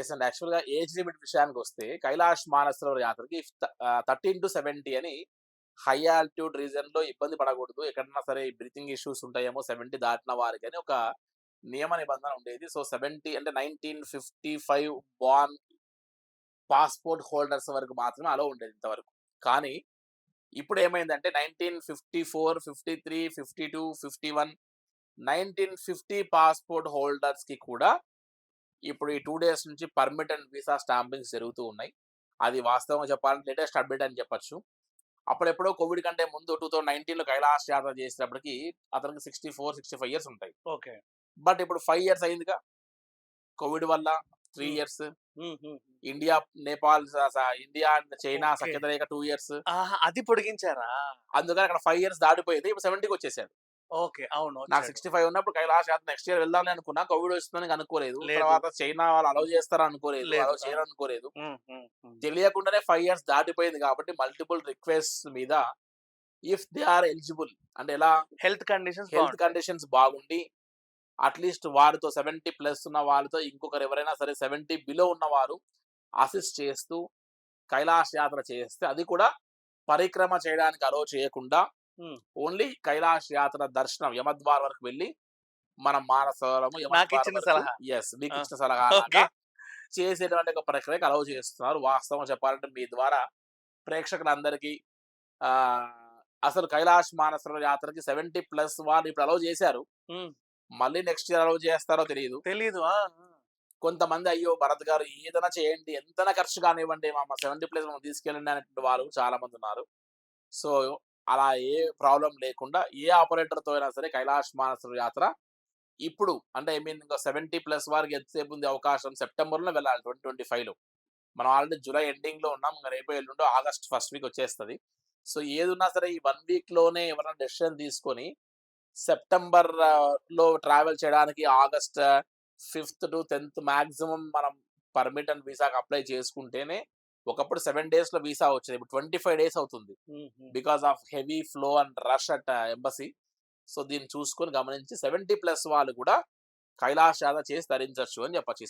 Yes and యాక్చువల్గా age limit విషయానికి వస్తే కైలాష్ మానసరోవర్ యాత్రకి థర్టీన్ టు సెవెంటీ అని హై ఆల్టిట్యూడ్ రీజన్లో ఇబ్బంది పడకూడదు. ఎక్కడన్నా సరే బ్రీతింగ్ ఇష్యూస్ ఉంటాయేమో సెవెంటీ దాటిన వారికి అని ఒక నియమ నిబంధన ఉండేది. సో సెవెంటీ అంటే nineteen fifty five born passport holders వరకు మాత్రమే అలో ఉండేది ఇంతవరకు. కానీ ఇప్పుడు ఏమైందంటే nineteen fifty four fifty three fifty two fifty one nineteen fifty passport హోల్డర్స్కి కూడా ఇప్పుడు ఈ టూ డేస్ నుంచి పర్మిట్ అండ్ వీసా స్టాంపింగ్స్ జరుగుతూ ఉన్నాయి. అది వాస్తవంగా చెప్పాలంటే లేటెస్ట్ అప్డేట్ అని చెప్పొచ్చు. అప్పుడెప్పుడో కోవిడ్ కంటే ముందు టూ థౌసండ్ నైన్టీన్లో కైలాస్ యాత్ర చేసినప్పటికి అతనికి sixty four sixty five years ఉంటాయి. ఓకే. బట్ ఇప్పుడు ఫైవ్ ఇయర్స్ అయిందిగా. కోవిడ్ వల్ల three. Years. India Nepal India and China. సఖ్యత రేఖ టూ ఇయర్స్. అది పొడిగించారా? అందుకని అక్కడ ఫైవ్ ఇయర్స్ దాటిపోయింది. ఇప్పుడు సెవెంటీకి వచ్చేసాడు. ఓకే అవును నాకు. సిక్స్టీ ఫైవ్ ఉన్నప్పుడు కైలాస్ యాత్ర నెక్స్ట్ ఇయర్ వెళ్దామని అనుకున్నా కోవిడ్ వస్తుందని అనుకోలేదు లేదు. తర్వాత చైనా వాళ్ళు అలౌ చేస్తారని అనుకోలేదు లేదు. అలౌ చేయరు అనుకోలేదు. తెలియకుండానే ఫైవ్ ఇయర్స్ దాటిపోయింది కాబట్టి మల్టిపుల్ రిక్వెస్ట్ మీద ఇఫ్ దే ఆర్ ఎలిజిబుల్ అంటే ఎలా హెల్త్ కండిషన్స్ హెల్త్ కండిషన్స్ బాగుండి అట్లీస్ట్ వారితో సెవెంటీ ప్లస్ ఉన్న వాళ్ళతో ఇంకొకరు ఎవరైనా సరే సెవెంటీ బిలో ఉన్నవారు అసిస్ట్ చేస్తూ కైలాస్ యాత్ర చేస్తే అది కూడా పరిక్రమ చేయడానికి అలో చేయకుండా. ఓన్లీ కైలాస్ యాత్ర దర్శనం యమద్వార్ వరకు వెళ్ళి మనం మానసవరము సలహా. ఎస్ మీకు. ఇచ్చిన సలహా చేసేటువంటి ఒక ప్రక్రియకు అలౌ చేస్తున్నారు. వాస్తవం చెప్పాలంటే మీ ద్వారా ప్రేక్షకులందరికీ ఆ అసలు కైలాష్ మానసర యాత్రకి సెవెంటీ ప్లస్ వాళ్ళు ఇప్పుడు అలౌ చేశారు. మళ్ళీ నెక్స్ట్ ఇయర్ అలౌ చేస్తారో తెలియదు ఆ. కొంతమంది అయ్యో భరత్ గారు ఏదైనా చేయండి ఎంతైనా ఖర్చు కానివ్వండి మా సెవెంటీ ప్లస్ మనం తీసుకెళ్ళండి అనేటువంటి వాళ్ళు చాలా మంది ఉన్నారు. సో అలా ఏ ప్రాబ్లం లేకుండా ఏ ఆపరేటర్తో అయినా సరే కైలాష్ మానసర యాత్ర ఇప్పుడు అంటే ఐ మీన్ ఇంకా సెవెంటీ ప్లస్ వారికి ఎంతసేపు ఉంది అవకాశం సెప్టెంబర్లో వెళ్ళాలి ట్వంటీ ట్వంటీ ఫైవ్లో. మనం ఆల్రెడీ జూలై ఎండింగ్లో ఉన్నాం ఇంకా రేపు ఎల్లుండో ఆగస్ట్ ఫస్ట్ వీక్ వచ్చేస్తుంది. సో ఏది ఉన్నా సరే ఈ వన్ వీక్లోనే ఎవరైనా డెసిషన్ తీసుకొని సెప్టెంబర్లో ట్రావెల్ చేయడానికి August fifth to tenth maximum మనం పర్మిట్ అండ్ వీసాకి అప్లై చేసుకుంటేనే ఒకప్పుడు సెవెన్ డేస్లో వీసా వచ్చేది. ఇప్పుడు ట్వంటీ ఫైవ్ డేస్ అవుతుంది. Because of heavy flow and rush at embassy. So దీన్ని చూసుకొని గమనించి సెవెంటీ ప్లస్ వాళ్ళు కూడా కైలాష్ యాత్ర చేసి ధరించవచ్చు అని చెప్పచ్చు